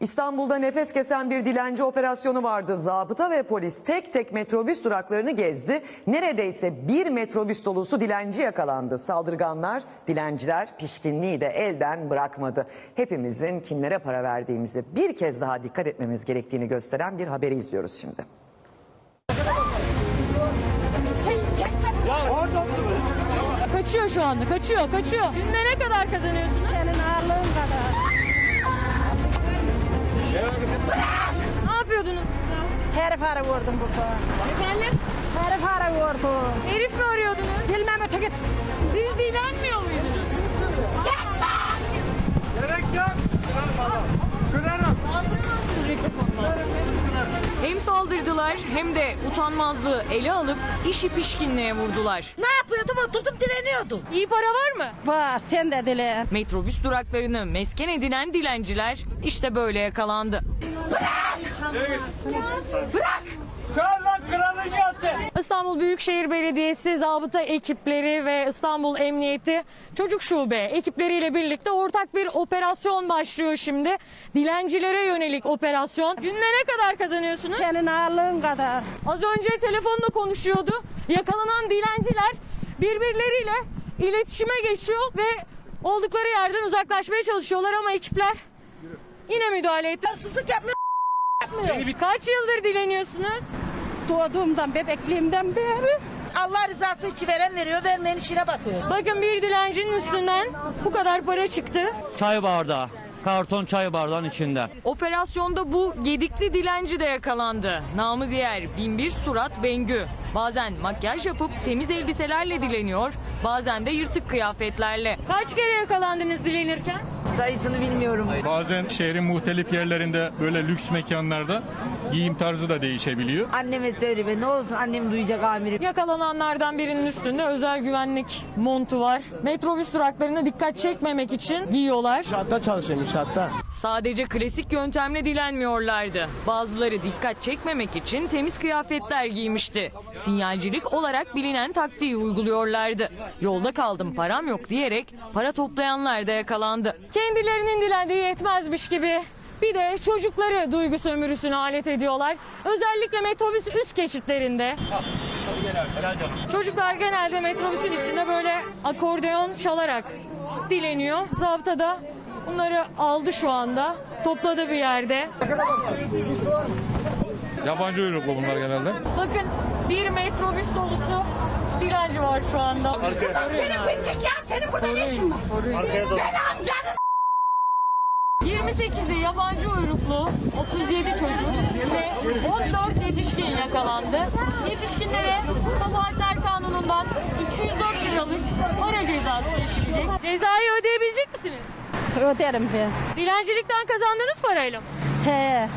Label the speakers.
Speaker 1: İstanbul'da nefes kesen bir dilenci operasyonu vardı. Zabıta ve polis tek tek metrobüs duraklarını gezdi. Neredeyse bir metrobüs dolusu dilenci yakalandı. Saldırganlar, dilenciler pişkinliği de elden bırakmadı. Hepimizin kimlere para verdiğimize bir kez daha dikkat etmemiz gerektiğini gösteren bir haberi izliyoruz şimdi.
Speaker 2: Kaçıyor şu anda, kaçıyor, kaçıyor. Günde ne kadar kazanıyorsunuz?
Speaker 3: Senin ağırlığın kadar.
Speaker 2: Ne yapıyordunuz?
Speaker 3: Herif ara vurdum burada.
Speaker 2: Efendim?
Speaker 3: Herif ara vurdum.
Speaker 2: Herif mi arıyordunuz?
Speaker 3: Bilmem öteki.
Speaker 2: Siz Hem saldırdılar hem de utanmazlığı ele alıp işi pişkinliğe vurdular.
Speaker 3: Ne yapıyordum? Oturdum dileniyordum.
Speaker 2: İyi para var mı?
Speaker 3: Var sen de dile.
Speaker 2: Metrobüs duraklarını mesken edinen dilenciler işte böyle yakalandı. İstanbul Büyükşehir Belediyesi zabıta ekipleri ve İstanbul Emniyeti Çocuk Şube ekipleriyle birlikte ortak bir operasyon başlıyor şimdi. Dilencilere yönelik operasyon. Günde ne kadar kazanıyorsunuz?
Speaker 3: Senin ağırlığın kadar.
Speaker 2: Az önce telefonla konuşuyordu. Yakalanan dilenciler birbirleriyle iletişime geçiyor ve oldukları yerden uzaklaşmaya çalışıyorlar ama ekipler yine müdahale etti.
Speaker 3: Hırsızlık yapmıyor. yapmıyor.
Speaker 2: Kaç yıldır dileniyorsunuz?
Speaker 3: Doğduğumdan bebekliğimden beri. Allah rızası için veren veriyor, vermeyen işine bakıyor.
Speaker 2: Bakın bir dilencinin üstünden bu kadar para çıktı.
Speaker 4: Çay bardağı. Karton çay bardağın içinde.
Speaker 2: Operasyonda bu gedikli dilenci de yakalandı. Namı diğer binbir surat Bengü. Bazen makyaj yapıp temiz elbiselerle dileniyor, bazen de yırtık kıyafetlerle. Kaç kere yakalandınız dilenirken?
Speaker 5: Sayısını bilmiyorum.
Speaker 6: Bazen şehrin muhtelif yerlerinde böyle lüks mekanlarda giyim tarzı da değişebiliyor.
Speaker 5: Anneme söyle be ne olsun annem duyacak amirim.
Speaker 2: Yakalananlardan birinin üstünde özel güvenlik montu var. Metrobüs duraklarına dikkat çekmemek için giyiyorlar.
Speaker 7: İnşaatta çalışıyorum inşaatta.
Speaker 2: Sadece klasik yöntemle dilenmiyorlardı. Bazıları dikkat çekmemek için temiz kıyafetler giymişti. Sinyalcilik olarak bilinen taktiği uyguluyorlardı. Yolda kaldım param yok diyerek para toplayanlar da yakalandı. Kendilerinin dilendiği yetmezmiş gibi bir de çocukları duygu sömürüsüne alet ediyorlar. Özellikle metrobüs üst geçitlerinde. Çocuklar genelde metrobüsün içinde böyle akordeon çalarak dileniyor. Zabıta da bunları aldı şu anda. Topladı bir yerde.
Speaker 6: Yabancı uyruklu bunlar genelde.
Speaker 2: Bakın bir metrobüs dolusu dilenci var şu anda.
Speaker 3: Senin bitecek ya, senin burada ne işin var? Ben amcanın
Speaker 2: 28'i yabancı uyruklu, 37 çocuk ve 14 yetişkin yakalandı. Yetişkinlere kabahatler kanunundan 204 liralık para cezası kesilecek. Cezayı misiniz?
Speaker 3: Öderim ben.
Speaker 2: Dilencilikten kazandığınız parayla mı?
Speaker 3: He.